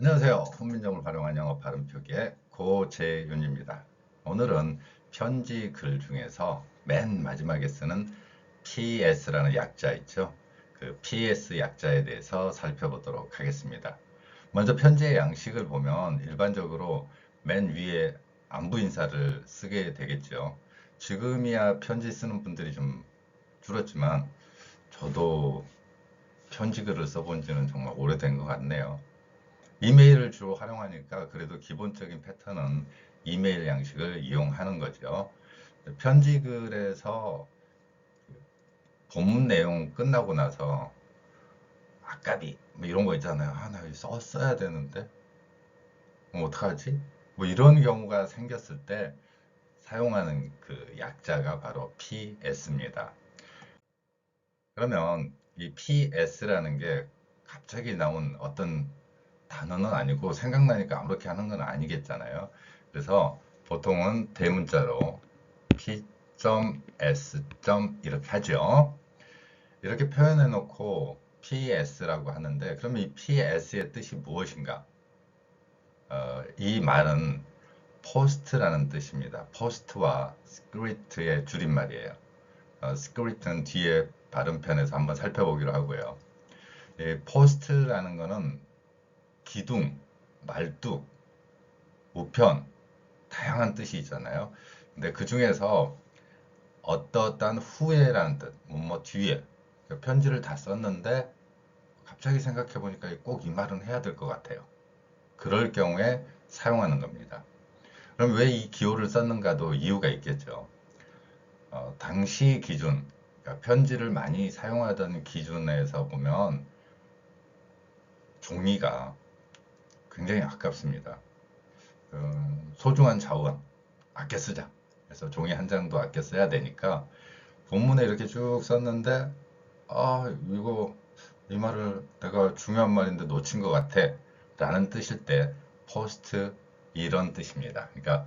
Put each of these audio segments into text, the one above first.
안녕하세요. 훈민정을 활용한 영어 발음 표기의 고재윤입니다. 오늘은 편지 글 중에서 맨 마지막에 쓰는 PS라는 약자 있죠. 그 PS 약자에 대해서 살펴보도록 하겠습니다. 먼저 편지의 양식을 보면 일반적으로 맨 위에 안부 인사를 쓰게 되겠죠. 지금이야 편지 쓰는 분들이 좀 줄었지만 저도 편지 글을 써본 지는 정말 오래된 것 같네요. 이메일을 주로 활용하니까 그래도 기본적인 패턴은 이메일 양식을 이용하는 거죠. 편지 글에서 본문 내용 끝나고 나서 아까비 뭐 이런 거 있잖아요. 아, 나 이거 썼어야 되는데 뭐 어떡하지? 뭐 이런 경우가 생겼을 때 사용하는 그 약자가 바로 PS입니다. 그러면 이 PS라는 게 갑자기 나온 어떤 단어는 아니고 생각나니까 아무렇게 하는 건 아니겠잖아요. 그래서 보통은 대문자로 p.s. 이렇게 하죠. 이렇게 표현해 놓고 ps라고 하는데 그러면 이 ps의 뜻이 무엇인가? 어, 이 말은 post라는 뜻입니다. post와 script의 줄임말이에요. 어, script는 뒤에 발음편에서 한번 살펴보기로 하고요. 이 post라는 거는 기둥, 말뚝, 우편, 다양한 뜻이 있잖아요. 근데 그 중에서 어떠한 후에라는 뜻, 뭐, 뭐 뒤에 그 편지를 다 썼는데 갑자기 생각해 보니까 꼭 이 말은 해야 될 것 같아요. 그럴 경우에 사용하는 겁니다. 그럼 왜 이 기호를 썼는가도 이유가 있겠죠. 어, 당시 기준, 그러니까 편지를 많이 사용하던 기준에서 보면 종이가 굉장히 아깝습니다. 그 소중한 자원 아껴 쓰자. 그래서 종이 한 장도 아껴 써야 되니까 본문에 이렇게 쭉 썼는데 아 이거 이 말을 내가 중요한 말인데 놓친 것 같아 라는 뜻일 때 포스트 이런 뜻입니다. 그러니까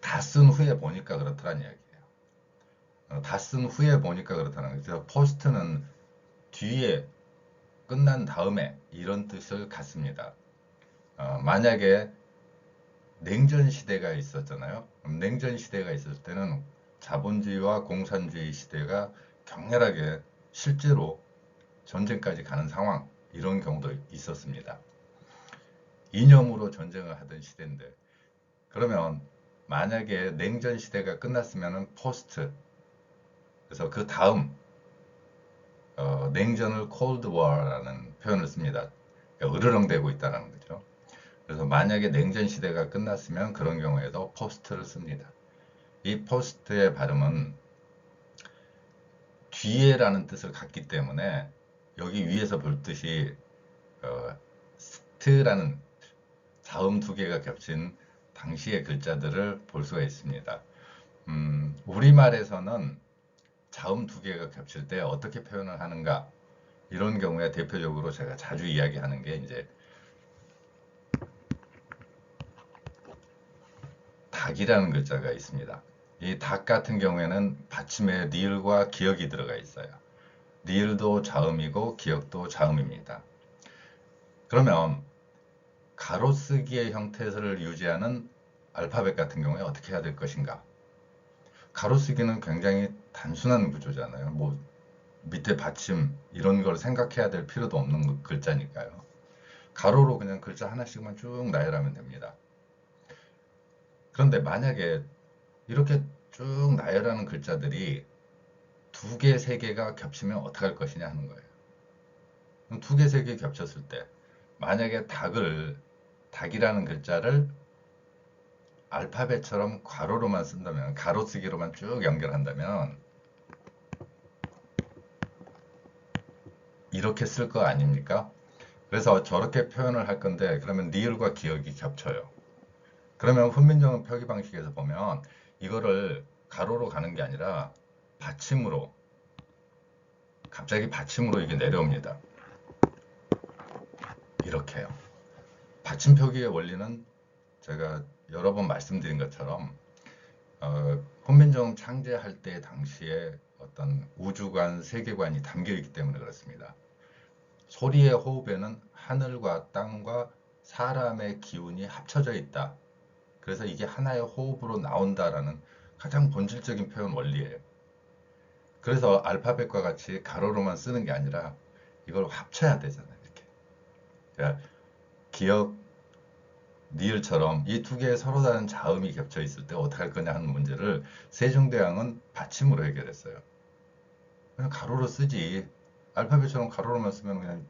다 쓴 후에 보니까 그렇다는 이야기예요. 어, 다쓴 후에 보니까 그렇다는. 그래서 포스트는 뒤에 끝난 다음에 이런 뜻을 갖습니다. 어, 만약에 냉전 시대가 있었잖아요. 냉전 시대가 있을 때는 자본주의와 공산주의 시대가 격렬하게 실제로 전쟁까지 가는 상황 이런 경우도 있었습니다. 이념으로 전쟁을 하던 시대인데 그러면 만약에 냉전 시대가 끝났으면 포스트 그래서 그 다음 어, 냉전을 Cold War라는 표현을 씁니다. 그러니까 으르렁대고 있다는 거죠. 그래서 만약에 냉전 시대가 끝났으면 그런 경우에도 포스트를 씁니다. 이 포스트의 발음은 뒤에라는 뜻을 갖기 때문에 여기 위에서 볼 듯이 어, 스트라는 자음 두 개가 겹친 당시의 글자들을 볼 수가 있습니다. 음, 우리말에서는 자음 두 개가 겹칠 때 어떻게 표현을 하는가 이런 경우에 대표적으로 제가 자주 이야기하는 게 이제 닭이라는 글자가 있습니다. 이 닭 같은 경우에는 받침에 리을과 기역이 들어가 있어요. 리을도 자음이고 기역도 자음입니다. 그러면 가로쓰기의 형태를 유지하는 알파벳 같은 경우에 어떻게 해야 될 것인가? 가로쓰기는 굉장히 단순한 구조잖아요. 뭐 밑에 받침 이런 걸 생각해야 될 필요도 없는 글자니까요. 가로로 그냥 글자 하나씩만 쭉 나열하면 됩니다. 그런데 만약에 이렇게 쭉 나열하는 글자들이 두 개, 세 개가 겹치면 어떻게 할 것이냐 하는 거예요. 두 개, 세 개 겹쳤을 때 만약에 닭을 닭이라는 글자를 알파벳처럼 괄호로만 쓴다면 가로쓰기로만 쭉 연결한다면 이렇게 쓸 거 아닙니까? 그래서 저렇게 표현을 할 건데 그러면 리을과 기억이 겹쳐요. 그러면 훈민정음 표기 방식에서 보면 이거를 가로로 가는 게 아니라 받침으로 갑자기 받침으로 이게 내려옵니다. 이렇게요. 받침 표기의 원리는 제가 여러 번 말씀드린 것처럼 어, 혼민정 창제할 때 당시에 어떤 우주관, 세계관이 담겨 있기 때문에 그렇습니다. 소리의 호흡에는 하늘과 땅과 사람의 기운이 합쳐져 있다. 그래서 이게 하나의 호흡으로 나온다라는 가장 본질적인 표현 원리예요. 그래서 알파벳과 같이 가로로만 쓰는 게 아니라 이걸 합쳐야 되잖아요. 이렇게. 그러니까 기억, 니을처럼 이 두 개의 서로 다른 자음이 겹쳐 있을 때 어떻게 할 거냐 하는 문제를 세종대왕은 받침으로 해결했어요. 그냥 가로로 쓰지. 알파벳처럼 가로로만 쓰면 그냥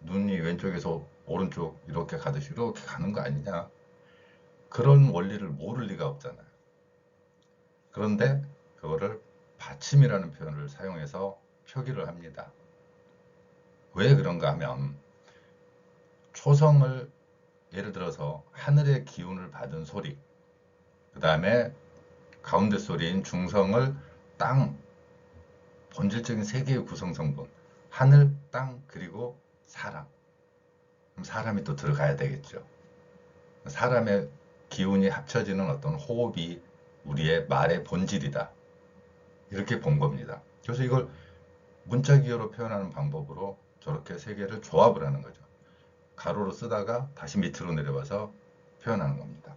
눈이 왼쪽에서 오른쪽 이렇게 가듯이 이렇게 가는 거 아니냐. 그런 원리를 모를 리가 없잖아요. 그런데 그거를 받침이라는 표현을 사용해서 표기를 합니다. 왜 그런가 하면 초성을 예를 들어서 하늘의 기운을 받은 소리, 그 다음에 가운데 소리인 중성을 땅, 본질적인 세 개의 구성 성분, 하늘, 땅, 그리고 사람. 사람이 또 들어가야 되겠죠. 사람의 기운이 합쳐지는 어떤 호흡이 우리의 말의 본질이다. 이렇게 본 겁니다. 그래서 이걸 문자 기호로 표현하는 방법으로 저렇게 세 개를 조합을 하는 거죠. 가로로 쓰다가 다시 밑으로 내려와서 표현하는 겁니다.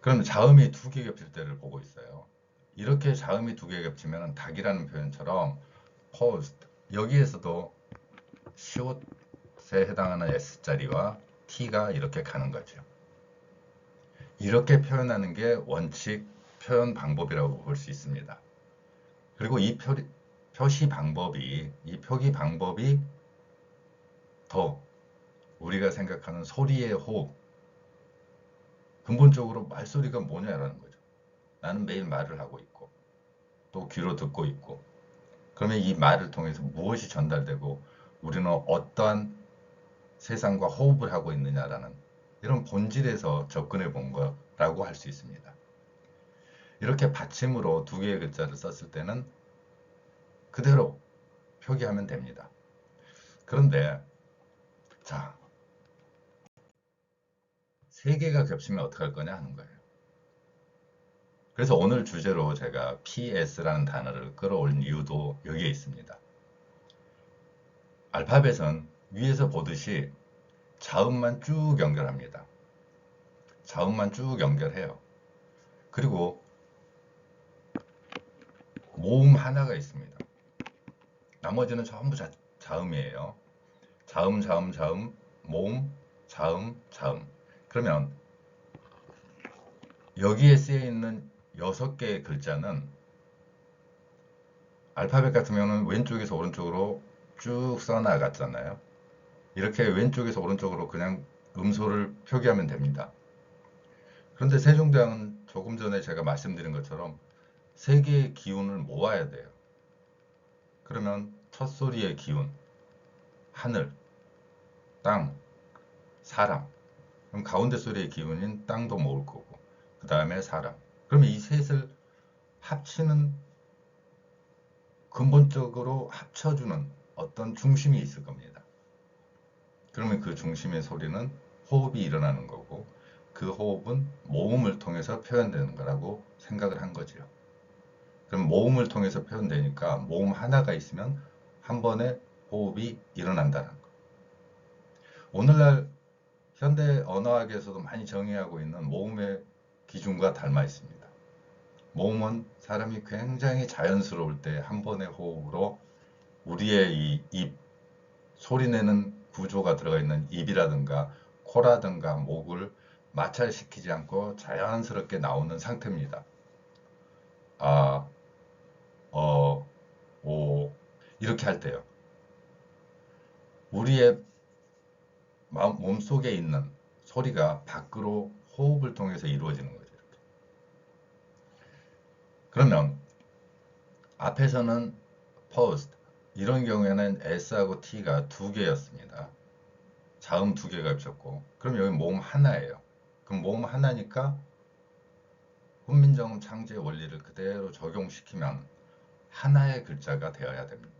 그럼 자음이 두 개 겹칠 때를 보고 있어요. 이렇게 자음이 두 개 겹치면 닭이라는 표현처럼 paused 여기에서도 시옷에 해당하는 S자리와 T가 이렇게 가는 거죠. 이렇게 표현하는 게 원칙 표현 방법이라고 볼 수 있습니다. 그리고 이 표, 표시 방법이, 이 표기 방법이 더 우리가 생각하는 소리의 호흡, 근본적으로 말소리가 뭐냐라는 거죠. 나는 매일 말을 하고 있고, 또 귀로 듣고 있고, 그러면 이 말을 통해서 무엇이 전달되고, 우리는 어떠한 세상과 호흡을 하고 있느냐라는 이런 본질에서 접근해 본 거라고 할 수 있습니다. 이렇게 받침으로 두 개의 글자를 썼을 때는 그대로 표기하면 됩니다. 그런데 자, 세 개가 겹치면 어떻게 할 거냐 하는 거예요. 그래서 오늘 주제로 제가 PS라는 단어를 끌어올린 이유도 여기에 있습니다. 알파벳은 위에서 보듯이 자음만 쭉 연결합니다. 자음만 쭉 연결해요. 그리고 모음 하나가 있습니다. 나머지는 전부 자, 자음이에요. 자음, 자음, 자음, 모음, 자음, 자음. 그러면 여기에 쓰여 있는 여섯 개의 글자는 알파벳 같은 경우는 왼쪽에서 오른쪽으로 쭉 써나갔잖아요. 이렇게 왼쪽에서 오른쪽으로 그냥 음소를 표기하면 됩니다. 그런데 세종대왕은 조금 전에 제가 말씀드린 것처럼 세 개의 기운을 모아야 돼요. 그러면 첫 소리의 기운, 하늘, 땅, 사람. 그럼 가운데 소리의 기운인 땅도 모을 거고, 그 다음에 사람. 그러면 이 셋을 합치는 근본적으로 합쳐주는 어떤 중심이 있을 겁니다. 그러면 그 중심의 소리는 호흡이 일어나는 거고, 그 호흡은 모음을 통해서 표현되는 거라고 생각을 한 거죠. 그럼 모음을 통해서 표현되니까 모음 하나가 있으면 한 번에 호흡이 일어난다는 거. 오늘날 현대 언어학에서도 많이 정의하고 있는 모음의 기준과 닮아 있습니다. 모음은 사람이 굉장히 자연스러울 때 한 번의 호흡으로 우리의 이 입, 소리내는 구조가 들어가 있는 입이라든가 코라든가 목을 마찰시키지 않고 자연스럽게 나오는 상태입니다. 아, 어, 오, 이렇게 할 때요. 우리의 마음, 몸속에 있는 소리가 밖으로 호흡을 통해서 이루어지는. 이렇게. 그러면 앞에서는 paused 이런 경우에는 S하고 T가 두 개였습니다. 자음 두 개가 있었고 그럼 여기 모음 하나예요. 그럼 모음 하나니까 훈민정음 창제 원리를 그대로 적용시키면 하나의 글자가 되어야 됩니다.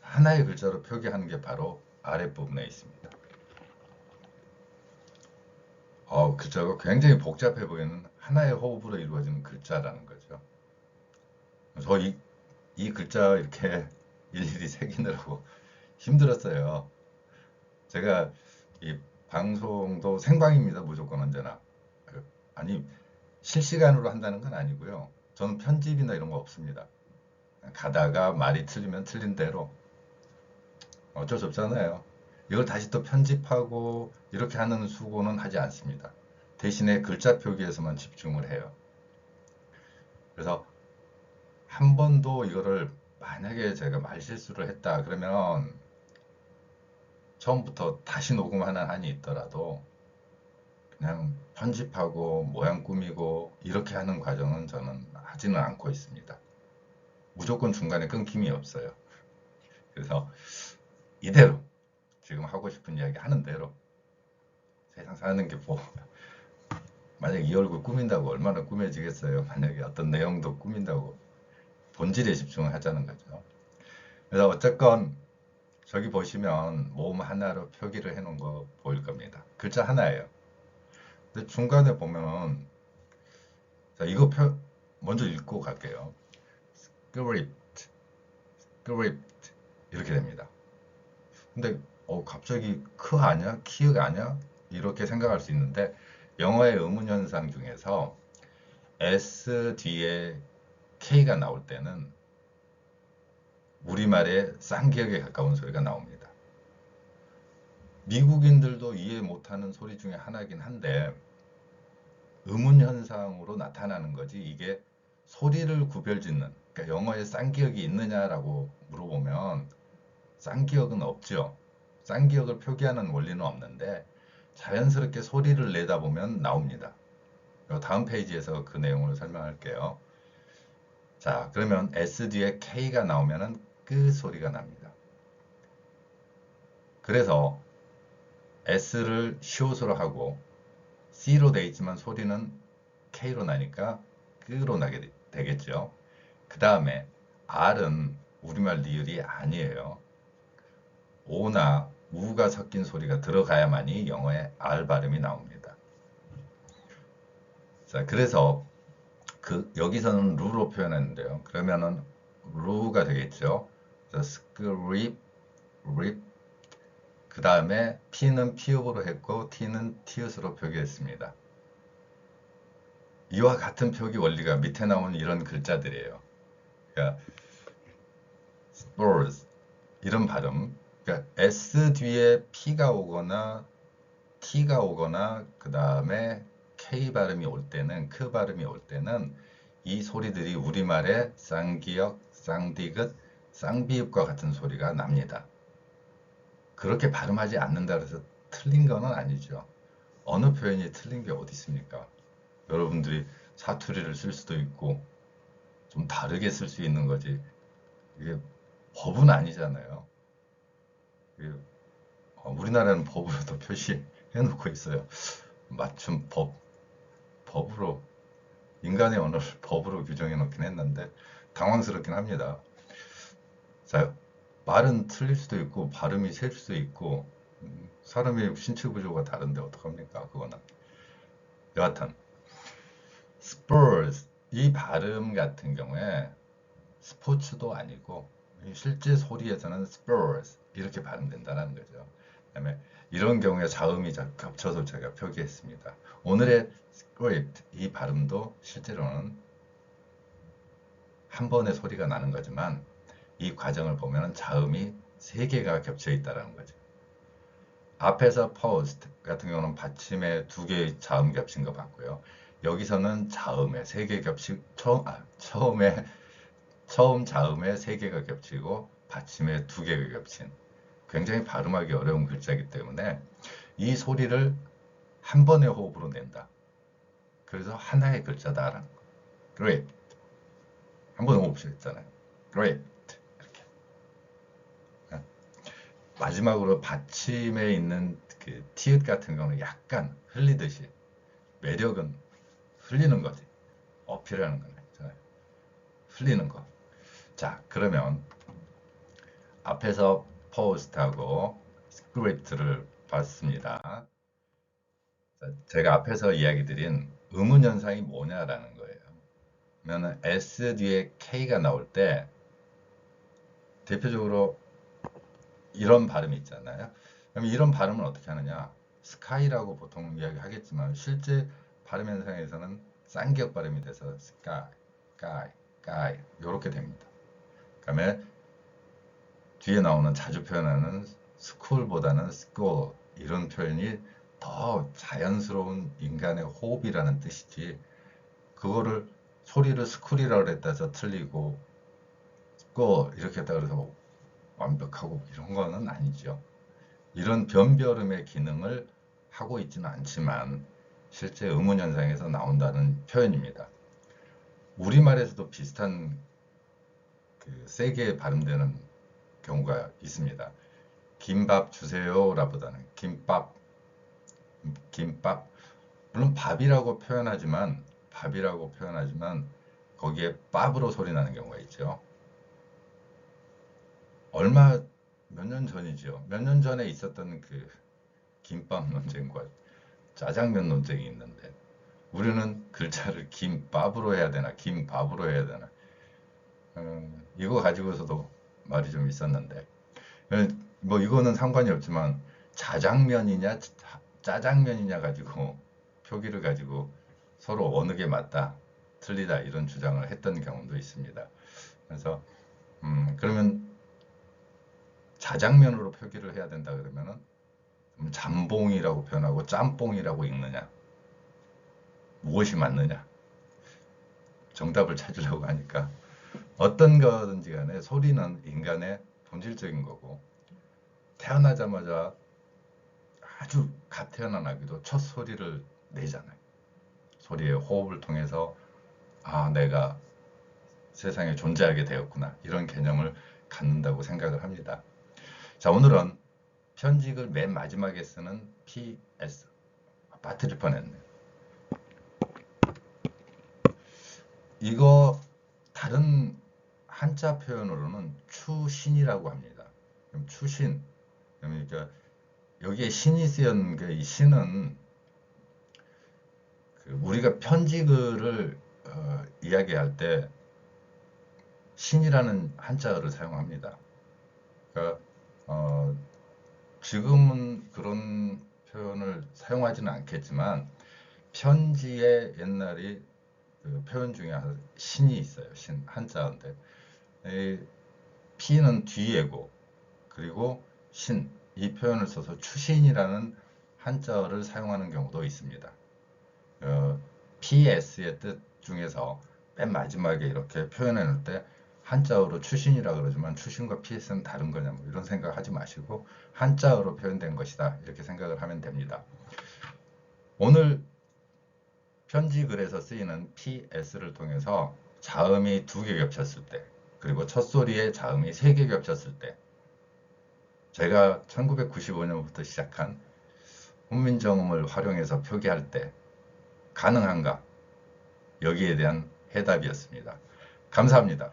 하나의 글자로 표기하는 게 바로 아랫부분에 있습니다. 어, 글자가 굉장히 복잡해 보이는 하나의 호흡으로 이루어지는 글자라는 거죠. 그래서 이, 이 글자 이렇게 일일이 새기느라고 힘들었어요. 제가 이 방송도 생방입니다. 무조건 언제나. 아니, 실시간으로 한다는 건 아니고요. 저는 편집이나 이런 거 없습니다. 가다가 말이 틀리면 틀린 대로 어쩔 수 없잖아요. 이걸 다시 또 편집하고 이렇게 하는 수고는 하지 않습니다. 대신에 글자 표기에서만 집중을 해요. 그래서 한 번도 이거를 만약에 제가 말실수를 했다 그러면 처음부터 다시 녹음하는 한이 있더라도 그냥 편집하고 모양 꾸미고 이렇게 하는 과정은 저는 하지는 않고 있습니다. 무조건 중간에 끊김이 없어요. 그래서 이대로 지금 하고 싶은 이야기 하는 대로 세상 사는 게 뭐 만약에 이 얼굴 꾸민다고 얼마나 꾸며지겠어요. 만약에 어떤 내용도 꾸민다고 본질에 집중을 하자는 거죠. 그래서 어쨌건 저기 보시면 몸 하나로 표기를 해놓은 거 보일 겁니다. 글자 하나예요. 근데 중간에 보면은 자 이거 표 먼저 읽고 갈게요. script, script 이렇게 됩니다. 근데 어 갑자기 크 아니야? 키읔 아니야? 이렇게 생각할 수 있는데 영어의 의문 현상 중에서 S 뒤에 K가 나올 때는 우리말의 쌍기역에 가까운 소리가 나옵니다. 미국인들도 이해 못하는 소리 중에 하나긴 한데 의문 현상으로 나타나는 거지 이게 소리를 구별짓는 그러니까 영어에 쌍기역이 있느냐라고 물어보면 쌍기역은 없죠. 쌍기역을 표기하는 원리는 없는데 자연스럽게 소리를 내다 보면 나옵니다. 다음 페이지에서 그 내용을 설명할게요. 자, 그러면 S 뒤에 K가 나오면은 끄 소리가 납니다. 그래서 S를 시옷으로 하고 C로 되어 있지만 소리는 K로 나니까 끄로 나게 되겠죠. 그 다음에 R은 우리말 리을이 아니에요. 오나 우가 섞인 소리가 들어가야만이 영어의 R 발음이 나옵니다. 자, 그래서 그 여기서는 루로 표현했는데요. 그러면은 루가 되겠죠. script, rip. 그 다음에 p는 피읍으로 했고 t는 티읕으로 표기했습니다. 이와 같은 표기 원리가 밑에 나오는 이런 글자들이에요. 그러니까 spores 이런 발음. 그러니까 s 뒤에 p가 오거나 t가 오거나 그 다음에 k 발음이 올 때는 크 발음이 올 때는 이 소리들이 우리말의 쌍기역, 쌍디귿, 쌍비읍과 같은 소리가 납니다. 그렇게 발음하지 않는다 그래서 틀린 거는 아니죠. 어느 표현이 틀린 게 어디 있습니까? 여러분들이 사투리를 쓸 수도 있고 좀 다르게 쓸 수 있는 거지. 이게 법은 아니잖아요. 이게 어, 우리나라는 법으로도 표시해 놓고 있어요. 맞춤 법. 법으로 인간의 언어를 법으로 규정해 놓긴 했는데 당황스럽긴 합니다. 자, 말은 틀릴 수도 있고 발음이 셀 수도 있고 음, 사람의 신체 구조가 다른데 어떡합니까? 그거는. 여하튼 spurs 이 발음 같은 경우에 스포츠도 아니고 실제 소리에서는 spurs 이렇게 발음된다는 거죠. 그다음에 이런 경우에 자음이 겹쳐서 제가 표기했습니다. 오늘의 script 이 발음도 실제로는 한 번의 소리가 나는 거지만 이 과정을 보면 자음이 세 개가 겹쳐 있다는 거죠. 앞에서 post 같은 경우는 받침에 두 개의 자음 겹친 거 봤고요. 여기서는 자음에 세 개 겹치 처음 아, 처음에 처음 자음에 세 개가 겹치고 받침에 두 개가 겹친 굉장히 발음하기 어려운 글자이기 때문에 이 소리를 한 번의 호흡으로 낸다. 그래서 하나의 글자다라는 거. Great. 한 번에 호흡 했잖아요. Great. 이렇게. 네. 마지막으로 받침에 있는 그 티읕 같은 경우는 약간 흘리듯이 매력은 흘리는 거지. 어필하는 거네. 흘리는 거. 자, 그러면 앞에서 포스트하고 스크립트를 봤습니다. 제가 앞에서 이야기 드린 의문 현상이 뭐냐라는 거예요. 그러면 S 뒤에 K가 나올 때 대표적으로 이런 발음이 있잖아요. 그럼 이런 발음은 어떻게 하느냐? 스카이라고 보통 이야기하겠지만 실제 발음 현상에서는 쌍기역 발음이 돼서 스카이, 가이, 가이 이렇게 됩니다. 그다음에 뒤에 나오는 자주 표현하는 스쿨보다는 스쿨 이런 표현이 더 자연스러운 인간의 호흡이라는 뜻이지 그거를 소리를 스쿨이라고 했다 해서 틀리고 스쿨 이렇게 했다 그래서 완벽하고 이런 거는 아니죠. 이런 변별음의 기능을 하고 있지는 않지만 실제 의문 현상에서 나온다는 표현입니다. 우리말에서도 비슷한 그 세게 발음되는 경우가 있습니다. 김밥 주세요 라보다는 김밥 김밥 물론 밥이라고 표현하지만 밥이라고 표현하지만 거기에 밥으로 소리 나는 경우가 있죠. 얼마 몇 년 전이죠. 몇 년 전에 있었던 그 김밥 논쟁과 짜장면 논쟁이 있는데 우리는 글자를 김밥으로 해야 되나 김밥으로 해야 되나 음, 이거 가지고서도 말이 좀 있었는데. 뭐 이거는 상관이 없지만 자장면이냐 짜장면이냐 가지고 표기를 가지고 서로 어느 게 맞다 틀리다 이런 주장을 했던 경우도 있습니다. 그래서 음, 그러면 자장면으로 표기를 해야 된다 그러면은 잠봉이라고 표현하고 짬뽕이라고 읽느냐? 무엇이 맞느냐? 정답을 찾으려고 하니까 어떤 거든지 간에 소리는 인간의 본질적인 거고 태어나자마자 아주 갓 태어난 아기도 첫 소리를 내잖아요. 소리의 호흡을 통해서 아 내가 세상에 존재하게 되었구나 이런 개념을 갖는다고 생각을 합니다. 자 오늘은 편직을 맨 마지막에 쓰는 PS 빠뜨릴 뻔했네. 이거 다른 한자 표현으로는 추신이라고 합니다. 그럼 추신 그러니까 여기에 신이 쓰인 그이 신은 그 우리가 편지글을 어, 이야기할 때 신이라는 한자어를 사용합니다. 그러니까 어, 지금은 그런 표현을 사용하지는 않겠지만 편지의 옛날이 그 표현 중에 신이 있어요. 신 한자인데 피는 뒤에고 그리고 신 이 표현을 써서 추신이라는 한자어를 사용하는 경우도 있습니다. 어, PS의 뜻 중에서 맨 마지막에 이렇게 표현해 놓을 때 한자어로 추신이라 그러지만 추신과 PS는 다른 거냐 뭐 이런 생각 하지 마시고 한자어로 표현된 것이다 이렇게 생각을 하면 됩니다. 오늘 편지 글에서 쓰이는 PS를 통해서 자음이 두 개 겹쳤을 때 그리고 첫 소리에 자음이 세개 겹쳤을 때 제가 1995년부터 시작한 훈민정음을 활용해서 표기할 때 가능한가? 여기에 대한 해답이었습니다. 감사합니다.